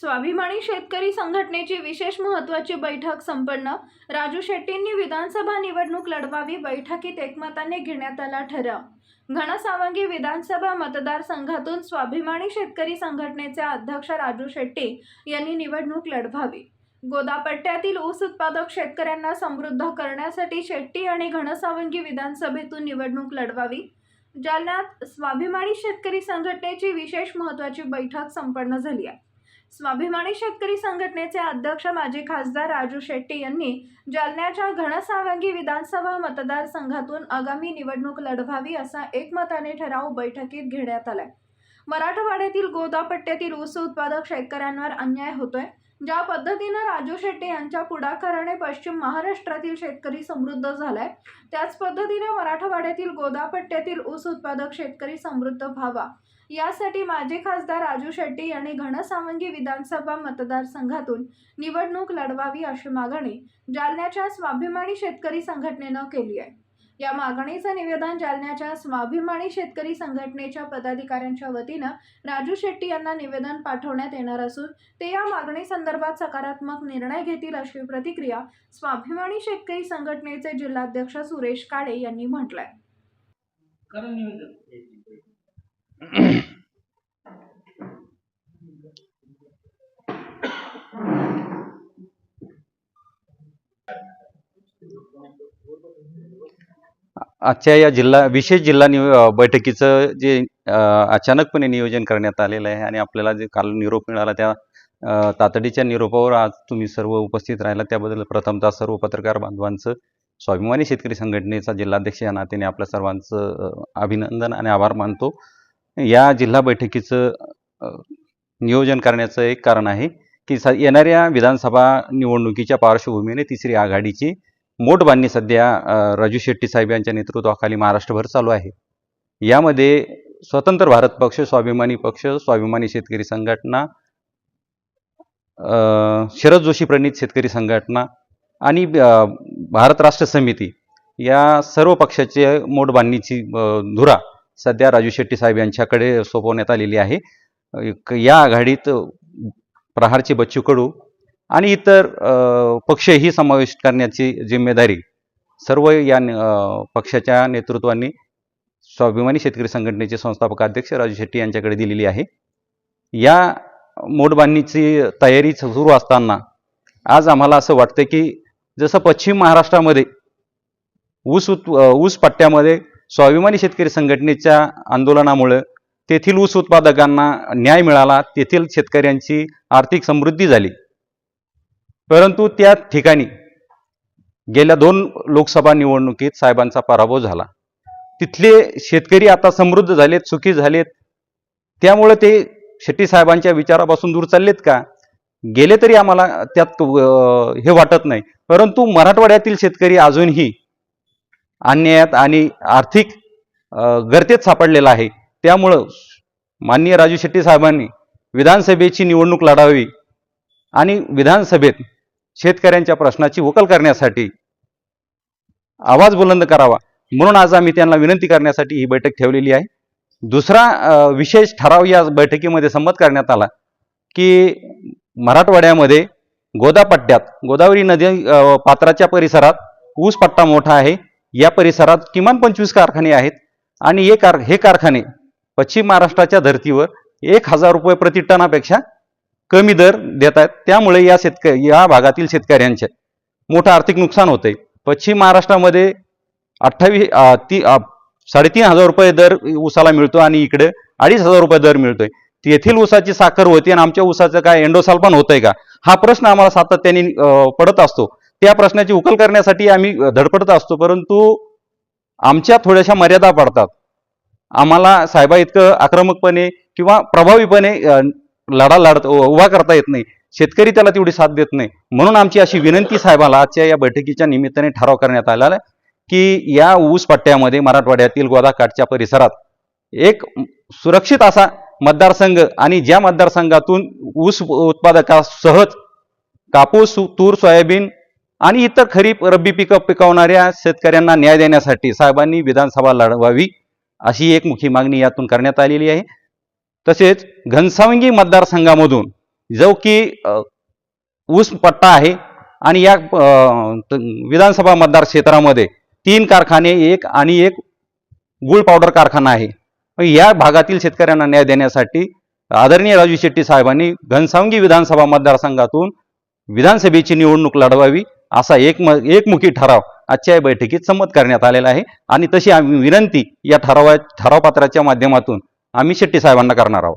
स्वाभिमानी शेतकरी संघटनेची विशेष महत्वाची बैठक संपन्न. राजू शेट्टींनी विधानसभा निवडणूक लढवावी बैठकीत एकमताने घेण्यात आला ठराव. घनसावंगी विधानसभा मतदारसंघातून स्वाभिमानी शेतकरी संघटनेचे अध्यक्ष राजू शेट्टी यांनी निवडणूक लढवावी. गोदापट्ट्यातील ऊस उत्पादक शेतकऱ्यांना समृद्ध करण्यासाठी शेट्टी आणि घनसावंगी विधानसभेतून निवडणूक लढवावी. जालन्यात स्वाभिमानी शेतकरी संघटनेची विशेष महत्वाची बैठक संपन्न झाली आहे. स्वाभिमानी शेतकरी संघटनेचे अध्यक्ष माजी खासदार राजू शेट्टी यांनी जालन्याच्या घनसावंगी विधानसभा मतदारसंघातून आगामी निवडणूक लढवावी असा एकमताने ठराव बैठकीत घेण्यात आलाय. मराठवाड्यातील गोदापट्ट्यातील ऊस उत्पादक शेतकऱ्यांवर अन्याय होतोय ज्या पद्धतीनं राजू शेट्टी यांच्या पुढाकाराने पश्चिम महाराष्ट्रातील शेतकरी समृद्ध झालाय त्याच पद्धतीने मराठवाड्यातील गोदापट्ट्यातील ऊस उत्पादक शेतकरी समृद्ध व्हावा. यासाठी माजी खासदार राजू शेट्टी यांनी घनसावंगी विधानसभा मतदारसंघातून निवडणूक लढवावी अशी मागणी जालन्याच्या स्वाभिमानी शेतकरी संघटनेनं केली आहे. या मागणीचं निवेदन जालन्याच्या स्वाभिमानी शेतकरी संघटनेच्या पदाधिकाऱ्यांच्या वतीनं राजू शेट्टी यांना निवेदन पाठवण्यात येणार असून ते या मागणी संदर्भात सकारात्मक निर्णय घेतील अशी प्रतिक्रिया स्वाभिमानी शेतकरी संघटनेचे जिल्हाध्यक्ष सुरेश काळे यांनी म्हटलंय. आजच्या या जिल्हा विशेष जिल्हा नि बैठकीचं जे अचानकपणे नियोजन करण्यात आलेलं आहे आणि आपल्याला जे काल निरोप मिळाला त्या तातडीच्या निरोपावर आज तुम्ही सर्व उपस्थित राहिला. त्याबद्दल प्रथमतः सर्व पत्रकार बांधवांचं स्वाभिमानी शेतकरी संघटनेचा जिल्हाध्यक्ष या नात्याने आपल्या सर्वांचं अभिनंदन आणि आभार मानतो. या जिल्हा बैठकीचं नियोजन करण्याचं एक कारण आहे की स येणाऱ्या विधानसभा निवडणुकीच्या पार्श्वभूमीने तिसरी आघाडीची मोठ बांधणी सध्या राजू शेट्टी साहेब यांच्या नेतृत्वाखाली महाराष्ट्रभर चालू आहे. यामध्ये स्वतंत्र भारत पक्ष स्वाभिमानी पक्ष स्वाभिमानी शेतकरी संघटना शरद जोशी प्रणित शेतकरी संघटना आणि भारत राष्ट्र समिती या सर्व पक्षाचे मोठ बांधणीची धुरा सध्या राजू शेट्टी साहेब यांच्याकडे सोपवण्यात आलेली आहे. या आघाडीत प्रहारचे बच्चू कडू आणि इतर पक्षही समाविष्ट करण्याची जिम्मेदारी सर्व या न- पक्षाच्या नेतृत्वांनी स्वाभिमानी शेतकरी संघटनेचे संस्थापक अध्यक्ष राजू शेट्टी यांच्याकडे दिलेली आहे. या मोडबांधणीची तयारी सुरू असताना आज आम्हाला असं वाटतं की जसं पश्चिम महाराष्ट्रामध्ये ऊस उत् ऊस पट्ट्यामध्ये स्वाभिमानी शेतकरी संघटनेच्या आंदोलनामुळं तेथील ऊस उत्पादकांना न्याय मिळाला तेथील शेतकऱ्यांची आर्थिक समृद्धी झाली. परंतु त्या ठिकाणी गेल्या दोन लोकसभा निवडणुकीत साहेबांचा पराभव झाला. तिथले शेतकरी आता समृद्ध झालेत सुखी झालेत. त्यामुळे ते शेट्टी साहेबांच्या विचारापासून दूर चाललेत का? गेले तरी आम्हाला त्यात हे वाटत नाही. परंतु मराठवाड्यातील शेतकरी अजूनही अन्यायात आणि आर्थिक गर्तेत सापडलेला आहे. त्यामुळं माननीय राजू शेट्टी साहेबांनी विधानसभेची निवडणूक लढावी आणि विधानसभेत शेतकऱ्यांच्या प्रश्नाची वकल करण्यासाठी आवाज बुलंद करावा. म्हणून आज आम्ही त्यांना विनंती करण्यासाठी ही बैठक ठेवलेली आहे. दुसरा विशेष ठराव या बैठकीमध्ये संमत करण्यात आला की मराठवाड्यामध्ये गोदापट्ट्यात गोदावरी नदी पात्राच्या परिसरात ऊस पट्टा मोठा आहे. या परिसरात किमान पंचवीस कारखाने आहेत आणि हे कार हे कारखाने पश्चिम महाराष्ट्राच्या धर्तीवर एक हजार रुपये प्रति टनापेक्षा कमी दर देत आहेत. त्यामुळे या शेतक या भागातील शेतकऱ्यांचे मोठं आर्थिक नुकसान होतंय. पश्चिम महाराष्ट्रामध्ये अठ्ठावीस ती साडेतीन हजार रुपये दर ऊसाला मिळतो आणि इकडे अडीच हजार रुपये दर मिळतोय. तेथील ऊसाची साखर होती आणि आमच्या ऊसाचं काय एंडोसाल पण होतंय का? हा प्रश्न आम्हाला सातत्याने पडत असतो. त्या प्रश्नाची उकल करण्यासाठी आम्ही धडपडत असतो. परंतु आमच्या थोड्याशा मर्यादा पडतात. आम्हाला साहेबा इतकं आक्रमकपणे किंवा प्रभावीपणे लढा लढत उभा करता येत नाही. शेतकरी त्याला तेवढी साथ देत नाही. म्हणून आमची अशी विनंती साहेबाला आजच्या या बैठकीच्या निमित्ताने ठराव करण्यात आला आहे की या ऊस पट्ट्यामध्ये मराठवाड्यातील गोदाकाठच्या परिसरात एक सुरक्षित असा मतदारसंघ आणि ज्या मतदारसंघातून ऊस उत्पादकास सहज कापूस तूर सोयाबीन आणि इतर खरीप रब्बी पिकं पिकवणाऱ्या शेतकऱ्यांना न्याय देण्यासाठी साहेबांनी विधानसभा लढवावी अशी एक मुखी मागणी यातून करण्यात आलेली आहे. तसेच घनसावंगी मतदारसंघामधून जो की ऊस पट्टा आहे आणि या त- विधानसभा मतदार क्षेत्रामध्ये तीन कारखाने एक आणि एक गुळ पावडर कारखाना आहे. या भागातील शेतकऱ्यांना न्याय देण्यासाठी आदरणीय राजू शेट्टी साहेबांनी घनसावंगी विधानसभा मतदारसंघातून विधानसभेची निवडणूक लढवावी असा एक एकमुखी ठराव आजच्या या बैठकीत संमत करण्यात आलेला आहे. आणि तशी आम्ही विनंती या ठरावा ठरावपत्राच्या माध्यमातून आम्ही शेट्टी साहेबांना करणार आहोत.